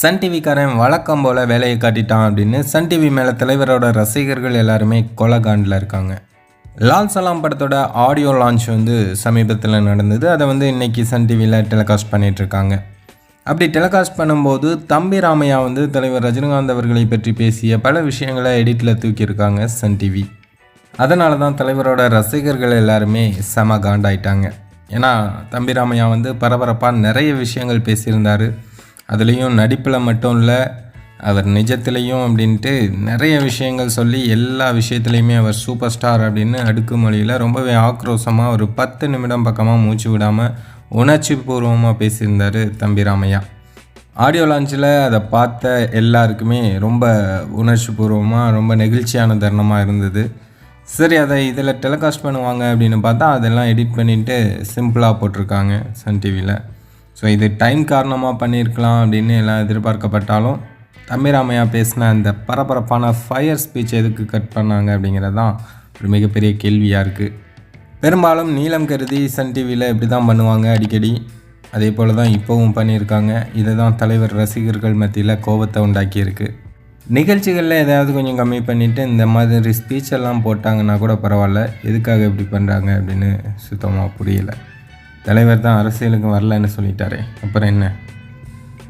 Sun டிவிக்காரன் வழக்கம் போல் வேலையை காட்டிட்டான் அப்படின்னு சன் டிவி மேலே தலைவரோட ரசிகர்கள் எல்லாருமே கொலகாண்டில் இருக்காங்க. லால் சலாம் படத்தோட ஆடியோ லான்ச் வந்து சமீபத்தில் நடந்தது. அதை வந்து இன்றைக்கி சன் டிவியில் டெலிகாஸ்ட் பண்ணிகிட்ருக்காங்க அப்படி டெலிகாஸ்ட் பண்ணும்போது தம்பி ராமையா வந்து தலைவர் ரஜினிகாந்த் அவர்களை பற்றி பேசிய பல விஷயங்களை எடிட்டில் தூக்கியிருக்காங்க சன் டிவி. அதனால தான் தலைவரோட ரசிகர்கள் எல்லாருமே செம காண்டாயிட்டாங்க ஏன்னா தம்பி ராமையா வந்து பரபரப்பாக நிறைய விஷயங்கள் பேசியிருந்தார். அதுலேயும் நடிப்பில் மட்டும் இல்லை அவர் நிஜத்துலேயும் அப்படின்ட்டு நிறைய விஷயங்கள் சொல்லி எல்லா விஷயத்துலையுமே அவர் சூப்பர் ஸ்டார் அப்படின்னு அடுக்குமொழியில் ரொம்பவே ஆக்ரோஷமாக ஒரு பத்து நிமிடம் பக்கமாக மூச்சு விடாமல் உணர்ச்சி பூர்வமாக பேசியிருந்தார் தம்பி ராமையா. ஆடியோ லான்ச்சில் அதை பார்த்த எல்லாருக்குமே ரொம்ப உணர்ச்சி பூர்வமாக ரொம்ப நெகிழ்ச்சியான தருணமாக இருந்தது. சரி அதை இதில் டெலிகாஸ்ட் பண்ணுவாங்க அப்படின்னு பார்த்தா அதெல்லாம் எடிட் பண்ணிவிட்டு சிம்பிளாக போட்டிருக்காங்க சன் டிவியில் ஸோ இது டைம் காரணமாக பண்ணியிருக்கலாம் அப்படின்னு எல்லாம் எதிர்பார்க்கப்பட்டாலும் தம்பிராமையா பேசின அந்த பரபரப்பான ஃபயர் ஸ்பீச் எதுக்கு கட் பண்ணாங்க அப்படிங்கிறது தான் ஒரு மிகப்பெரிய கேள்வியாக இருக்குது பெரும்பாலும் நீளம் கருதி சன் டிவியில் இப்படி தான் பண்ணுவாங்க அடிக்கடி. அதே போல் தான் இப்போவும் பண்ணியிருக்காங்க. இதை தான் தலைவர் ரசிகர்கள் மத்தியில் கோபத்தை உண்டாக்கியிருக்கு. நிகழ்ச்சிகளில் ஏதாவது கொஞ்சம் கம்மி பண்ணிவிட்டு இந்த மாதிரி ஸ்பீச்செல்லாம் போட்டாங்கன்னா கூட பரவாயில்ல. எதுக்காக இப்படி பண்ணுறாங்க அப்படின்னு சுத்தமாக புரியல. தலைவர் தான் அரசியலுக்கு வரலன்னு சொல்லிட்டாரே. அப்புறம் என்ன?